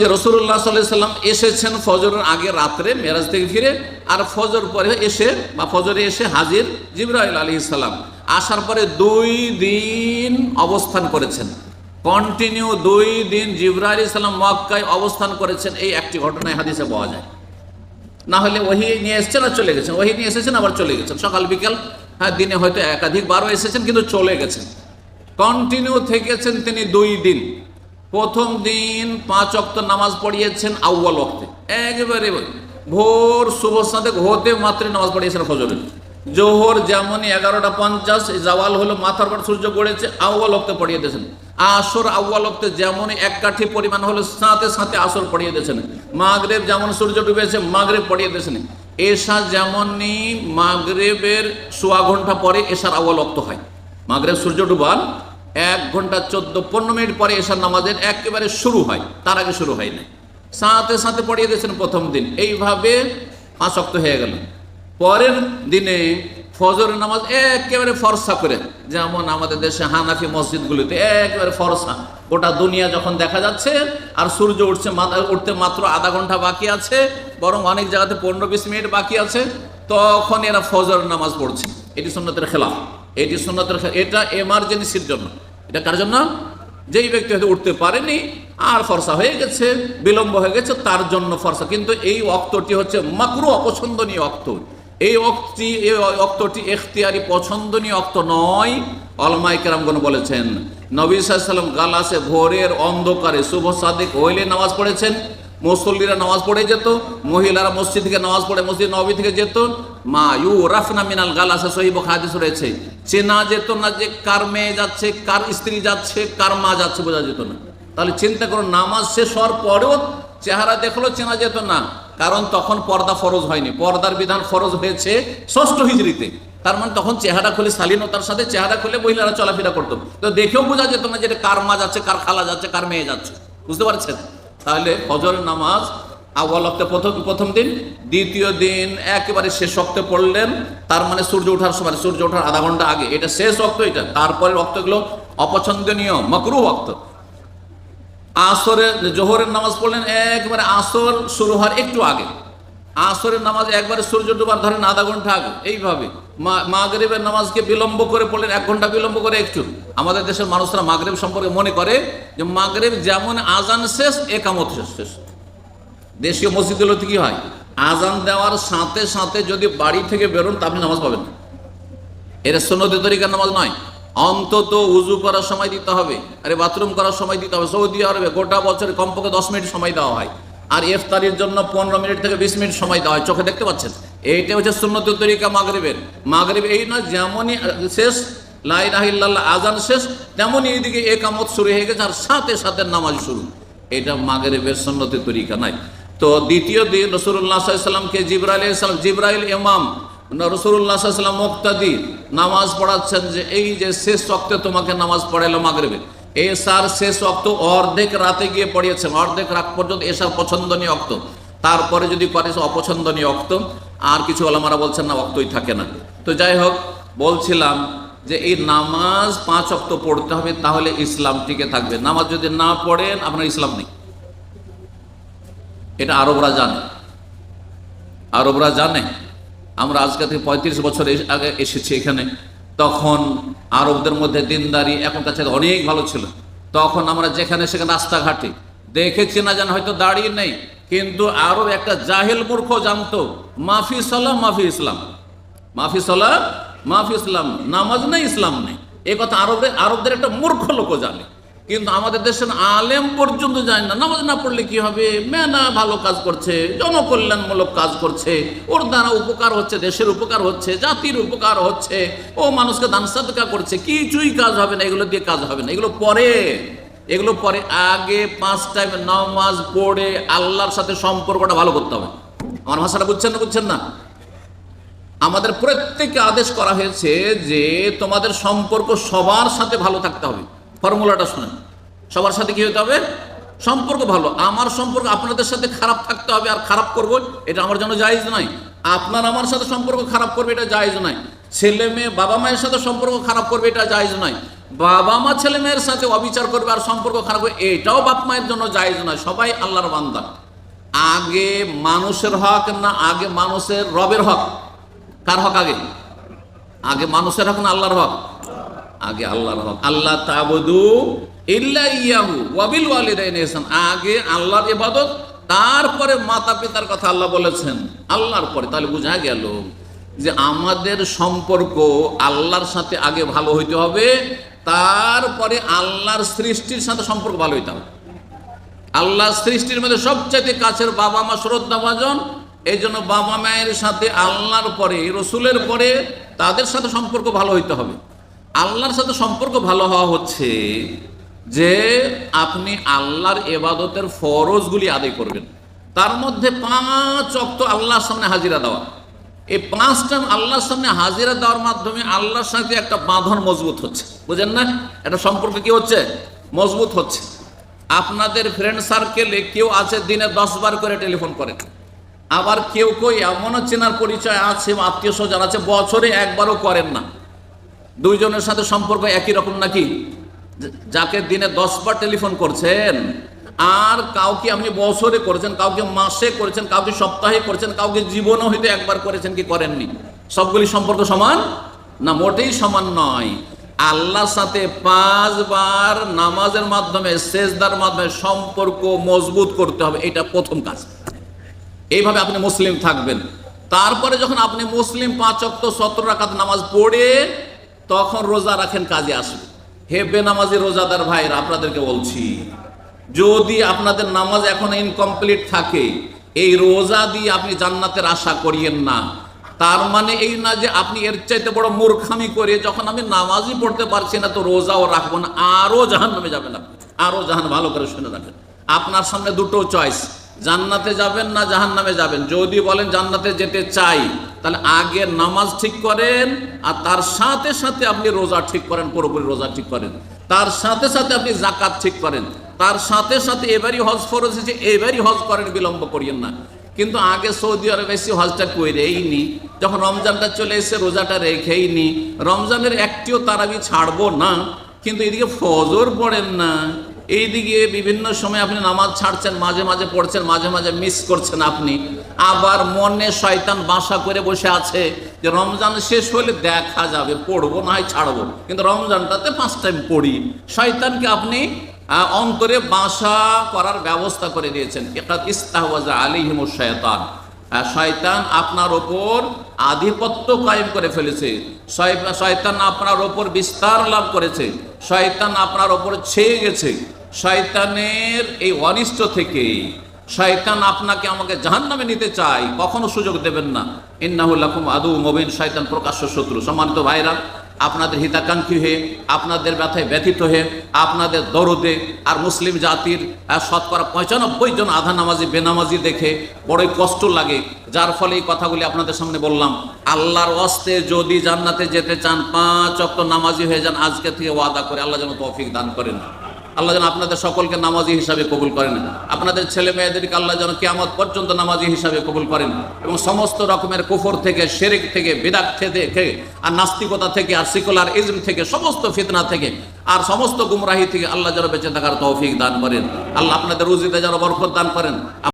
যে রসুল্লাহ সাল্লাম এসেছেন ফজরের আগে রাত্রে, মেরাজ থেকে ফিরে, আর ফজর পরে এসে বা ফজরে এসে হাজির জিব্রাইল আলী ইসলাম আসার পরে দুই দিন অবস্থান করেছেন। কন্টিনিউ দুই দিন জিব্রাইল ইসলাম মক্কায় অবস্থান করেছেন, এই একটি ঘটনায় হাদিসে পাওয়া যায়। না হলে ওহি নিয়ে এসছেন আর চলে গেছেন। ওহি নিয়ে এসেছেন, আবার চলে গেছেন। সকাল, বিকাল হ্যাঁ দিনে হয়তো একাধিক বারও এসেছেন, কিন্তু চলে গেছেন। কন্টিনিউ থেকেছেন তিনি দুই দিন। প্রথম দিন পাঁচ অক্ত নামাজ পড়িয়েছেন আউ্বাল অক্তে একেবারে ভোর শুভ সাদেক হতে মাত্র নামাজ পড়িয়েছেন ফজরের। জোহর যেমনই এগারোটা পঞ্চাশ জাওয়াল হলো মাথার পর সূর্য গড়েছে আউ্বাল অক্তে পড়িয়ে দিয়েছেন। আসর আউ্বাল অক্তে যেমনই এক কাঠি পরিমাণ হলো, সাথে সাথে আসর পড়িয়ে দিয়েছেন। মাগরেব যেমন সূর্য ডুবেছে, মাগরেব পড়িয়ে দিয়েছেন। এশা যেমনই মাগরেবের সোয়া ঘণ্টা পরে এশার আউ্বাল অক্ত হয়। মাগরেব সূর্য ডুবান এক ঘণ্টা চোদ্দ, পনেরো মিনিট পরে এশার নামাজের একেবারে শুরু হয়। তার আগে শুরু হয় না সাঁতে সাথে পড়িয়ে দিয়েছেন প্রথম দিন। এইভাবে আসক্ত হয়ে গেল পরের দিনে ফজর নামাজ একেবারে ফরসা করে, যেমন আমাদের দেশে হানাফি মসজিদগুলিতে একেবারে ফরসা। গোটা দুনিয়া যখন দেখা যাচ্ছে, আর সূর্য উঠছে উঠতে মাত্র আধা ঘণ্টা বাকি আছে, বরং অনেক জায়গাতে পনেরো বিশ মিনিট বাকি আছে, তখন এরা ফজর নামাজ পড়ছে। এটি সুন্নতের খেলাফ। এটি সুন্নতের খেলা এটা এমার্জেন্সির জন্য। এটা কার জন্য? যেই ব্যক্তি হয়তো উঠতে পারেনি, আর ফর্সা হয়ে গেছে, বিলম্ব হয়ে গেছে, তার জন্য ফর্সা। কিন্তু এই অক্তটি হচ্ছে মাকরু অপছন্দনীয় অক্ত। এই অক্তি, এই অক্তটি এখতিয়ারি পছন্দনীয় অক্ত নয় অলমাই কেরামগণ বলেছেন। নবী গালাসে ভোরের অন্ধকারে শুভ সাদিক হইলে নামাজ পড়েছেন, মুসল্লিরা নামাজ পড়ে যেত, মহিলারা মসজিদ থেকে নামাজ পড়ে মসজিদ নবী থেকে যেত মা, ইউ গালাসে চেনা যেত না যে কার মেয়ে যাচ্ছে, কার স্ত্রী যাচ্ছে, কার মা যাচ্ছে বোঝা যেত না। তাহলে চিন্তা নামাজ শেষ হওয়ার চেহারা দেখল চেনা যেত না। কারণ তখন পর্দা ফরজ হয়নি। পর্দার বিধান ফরজ হয়েছে ষষ্ঠ হিজড়িতে। তার মানে তখন চেহারা খুলে শালীনতার সাথে চেহারা খুলে মহিলারা চলাফেরা করতো। তো দেখেও বোঝা যেত না যে কার মা যাচ্ছে, কার খালা যাচ্ছে, কার মেয়ে যাচ্ছে। বুঝতে পারছেন? তাহলে ফজরের নামাজ অক্তে প্রথম প্রথম দিন, দ্বিতীয় দিন একেবারে শেষ অক্তে পড়লেন, তার মানে সূর্য ওঠার সময়, সূর্য ওঠার আধা ঘণ্টা আগে, এটা শেষ অক্ত এটা, তারপরে অক্তগুলো অপছন্দনীয় মকরু অক্ত আসরের জোহরের নামাজ পড়লেন, একবারে আসর শুরু হওয়ার একটু আগে। আসরের নামাজ একবারে সূর্য ডুবার ধরেন আধা ঘণ্টা আগে, এইভাবে। মাগরিবের নামাজকে বিলম্ব করে পড়লেন, এক ঘণ্টা বিলম্ব করে একটু। আমাদের দেশের মানুষরা মাগরিব সম্পর্কে মনে করে যে মাগরিব যেমন আজান শেষ, একামত শেষ শেষ। দেশীয় মসজিদগুলোতে কি হয়? আজান দেওয়ার সাথে সাথে যদি বাড়ি থেকে বেরোন, তা আপনি নামাজ পাবেন না। এটা সন্ন্যতি তরিকার নামাজ নয়। অন্তত উজু করার সময় দিতে হবে, আরে বাথরুম করার সময় দিতে হবে। সৌদি আরবে গোটা বছরে কমপক্ষে দশ মিনিট সময় দেওয়া হয়। আর ইফতারির জন্য পনেরো মিনিট থেকে বিশ মিনিট সময় দেওয়া হয়। চোখে দেখতে পাচ্ছেন? এইটা হচ্ছে সুন্নত তরিকা মাগরিবের। মাগরিব এই নয়, যেমনই শেষ লাই রাহিল্লাহ আজান শেষ, তেমনই এইদিকে একামত শুরু হয়ে গেছে, আর সাথে সাথে নামাজ শুরু। এটা মাগরিবের সুন্নতি তরিকা নাই তো দ্বিতীয় দিন রসুল্লাহ সাল্লামকে জিব্রাইল ইসলাম জিব্রাইল ইমাম রসুল্লাহ মুক্তাদি নামাজ পড়াচ্ছেন যে এই যে শেষ অক্তে তোমাকে নামাজ পড়াইলো মাগরিবে। এসার শেষ অক্ত অর্ধেক রাতে গিয়ে পড়িয়েছেন, অর্ধেক রাত পর্যন্ত এসার পছন্দনীয় অক্ত তারপরে যদি পারে অপছন্দনীয় অক্ত আর কিছু আলামারা বলছেন, না অক্তই থাকে না। তো যাই হোক, বলছিলাম যে এই নামাজ পাঁচ অক্ত পড়তে হবে, তাহলে ইসলাম টিকে থাকবে। নামাজ যদি না পড়েন, আপনার ইসলাম নেই। এটা আরবরা জানে। আরবরা জানে। আমরা আজকে থেকে পঁয়ত্রিশ বছর আগে এসেছি এখানে। তখন আরবদের মধ্যে দিনদারি এখনকার থেকে অনেক ভালো ছিল। তখন আমরা যেখানে সেখানে রাস্তাঘাটে দেখেছি না যেন হয়তো দাঁড়িয়ে নেই। কিন্তু আরব একটা জাহেল মূর্খ জানতো, মাফি সালাম মাফি ইসলাম। মাফি সালাম মাফি ইসলাম। নামাজ নেই, ইসলাম নেই। এ কথা আরবের, আরবদের একটা মূর্খ লোক জানে। কিন্তু আমাদের দেশের আলেম পর্যন্ত যায় না। নামাজ না পড়লে কি হবে? মেনা ভালো কাজ করছে, জনকল্যাণমূলক কাজ করছে। ওর দ্বারা উপকার হচ্ছে, দেশের উপকার হচ্ছে, জাতির উপকার হচ্ছে। ও মানুষকে দান সাদকা করছে, কিছুই কাজ হবে না, এগুলো দিয়ে কাজ হবে না। এগুলো পরে এগুলো পরে আগে পাঁচ টাইম নামাজ পড়ে আল্লাহর সাথে সম্পর্কটা ভালো করতে হবে। আমার ভাষাটা বুঝছেন না বুঝছেন না? আমাদের প্রত্যেককে আদেশ করা হয়েছে যে তোমাদের সম্পর্ক সবার সাথে ভালো থাকতে হবে। ফর্মুলাটা শুনেন। সবার সাথে কি হতে হবে? সম্পর্ক ভালো। আমার সম্পর্ক আপনাদের সাথে খারাপ থাকতে হবে আর খারাপ করব, এটা আমার জন্য জায়জ নয়। আপনার আমার সাথে সম্পর্ক খারাপ করবে, এটা জায়জ নয়। ছেলে মেয়ে, বাবা মায়ের সাথে সম্পর্ক খারাপ করবে, এটা জায়জ নয়। বাবা মা ছেলে মেয়ের সাথে অবিচার করবে আর সম্পর্ক খারাপ করবে, এটাও বাপ মায়ের জন্য জায়জ নয়। সবাই আল্লাহর বান্দা। আগে মানুষের হক না আগে মানুষের রবের হক? কার হক আগে? আগে মানুষের হক না আল্লাহর হক? আগে আল্লাহর আল্লাহ তাবদু ইল্লা আগে আল্লাহর ইবাদত, তারপরে মাতা পিতার কথা আল্লাহ বলেছেন। আল্লাহর পরে। তাহলে বোঝা গেল যে আমাদের সম্পর্ক আল্লাহর সাথে আগে ভালো হইতে হবে, তারপরে আল্লাহর সৃষ্টির সাথে সম্পর্ক ভালো হইতে হবে। আল্লাহ সৃষ্টির মধ্যে সবচাইতে কাছের বাবা মা শ্রদ্ধা ভাজন এই জন্য বাবা মায়ের সাথে আল্লাহর পরে, রসুলের পরে তাদের সাথে সম্পর্ক ভালো হইতে হবে। আল্লাহর সাথে সম্পর্ক ভালো হওয়া হচ্ছে যে আপনি আল্লাহর এবাদতের ফরজগুলি আদায় করবেন। তার মধ্যে পাঁচ অক্ত আল্লাহর সামনে হাজিরা দেওয়া। এই পাঁচটা আল্লাহর সামনে হাজিরা দেওয়ার মাধ্যমে আল্লাহর সাথে একটা বাঁধন মজবুত হচ্ছে। বুঝেন না? একটা সম্পর্ক কি হচ্ছে? মজবুত হচ্ছে। আপনাদের ফ্রেন্ড সার্কেলে কেউ আছে, দিনে দশ বার করে টেলিফোন করে। আবার কেউ কেউ এমনও চেনার পরিচয় আছে আত্মীয় স্বজন আছে, বছরে একবারও করেন না। দুইজনের সাথে সম্পর্ক একই রকম নাকি? যাকে দিনে দশ বার টেলিফোন করছেন, আর কাউকে আপনি বছরে করেছেন, কাউকে মাসে করেছেন, কাউকে সপ্তাহে করেছেন, কাউকে জীবনও হয়তো একবার করেছেন কি করেননি? সবগুলি সম্পর্ক সমান? না, মোটেই সমান নয়। আল্লাহর সাথে পাঁচবার নামাজের মাধ্যমে, সেজদার মাধ্যমে সম্পর্ক মজবুত করতে হবে, এটা প্রথম কাজ। এইভাবে আপনি মুসলিম থাকবেন। তারপরে যখন আপনি মুসলিম পাঁচ অক্ত সতেরো নামাজ পড়ে তখন রোজা রাখেন কাজে আসবে। হে বেনামাজি রোজাদার ভাইরা আপনাদেরকে বলছি, যদি আপনাদের নামাজ এখন ইনকমপ্লিট থাকে, এই রোজা দিয়ে আপনি জান্নাতের আশা করিয়েন না। তার মানে এই না যে আপনি এর চাইতে বড় মূর্খামি করে যখন আমি নামাজই পড়তে পারছি না, তো রোজাও রাখব না। আরও জাহান নামে যাবেন আপনি। আরও জাহান ভালো করে শুনে রাখেন। আপনার সামনে দুটো চয়েস জান্নাতে যাবেন না জাহান নামে যাবেন? যদি বলেন জান্নাতে যেতে চাই, তাহলে আগে নামাজ ঠিক করেন, আর তার সাথে সাথে আপনি রোজা ঠিক করেন, পুরোপুরি রোজা ঠিক করেন। তার সাথে সাথে আপনি জাকাত ঠিক করেন। তার সাথে সাথে এবারই হজ ফরজ এসেছে এবারই হজ করেন, বিলম্ব করিয়েন না। কিন্তু আগে সৌদি আরবে এসে হজটা করেই নি, যখন রমজানটা চলে এসে রোজাটা রেখেই নি, রমজানের একটিও তারাবি ছাড়বো না, কিন্তু এদিকে ফজর পড়েন না। এইদিকে বিভিন্ন সময় আপনি নামাজ ছাড়ছেন, মাঝে মাঝে পড়ছেন, মাঝে মাঝে মিস করছেন আপনি। আবার মনে শয়তান বাসা করে বসে আছে যে রমজান শেষ হলে দেখা যাবে, পড়ব, না হয় ছাড়বো। কিন্তু রমজানটাতে পাঁচ টাইম পড়ি। শয়তানকে আপনি অন্তরে বাসা করার ব্যবস্থা করে দিয়েছেন। এটা ইস্তাহওয়াজা আলিহিম শয়তান। শয়তান আপনার ওপর আধিপত্য কায়েম করে ফেলেছে। শয়- শয়তান আপনার ওপর বিস্তার লাভ করেছে। শয়তান আপনার ওপরে ছেয়ে গেছে। শয়তানের এই অনিষ্ট থেকে শয়তান আপনাকে আমাকে জাহান্নামে নিতে চাই কখনো সুযোগ দেবেন না। ইন্নাহুল্লাকুম আদু মবিন, শয়তান প্রকাশ্য শত্রু। সম্মানিত ভাইরা আপনাদের হিতাকাঙ্ক্ষী হয়ে, আপনাদের ব্যথায় ব্যথিত হয়ে, আপনাদের দরদে আর মুসলিম জাতির শতকরা পঁচানব্বই জন আধা নামাজি, বেনামাজি দেখে বড়ই কষ্ট লাগে। যার ফলে এই কথাগুলি আপনাদের সামনে বললাম। আল্লাহর অস্তে যদি জান্নাতে যেতে চান, পাঁচ অক্ট নামাজি হয়ে যান, আজকে থেকে ওয়াদা করে আল্লাহ যেন তৌফিক দান করেন। আল্লাহ যেন আপনাদের সকলকে নামাজি হিসাবে কবুল করেন। আপনাদের ছেলে মেয়েদেরকে আল্লাহ যেন কিয়ামত পর্যন্ত নামাজি হিসাবে কবুল করেন। এবং সমস্ত রকমের কুফর থেকে, শেরেক থেকে বিদাক থেকে আর নাস্তিকতা থেকে, আর সিকুলার ইজম থেকে, সমস্ত ফিতনা থেকে, আর সমস্ত গুমরাহি থেকে আল্লাহ যেন বেঁচে থাকার তৌফিক দান করেন। আল্লাহ আপনাদের রুজিতে যেন বরকত দান করেন।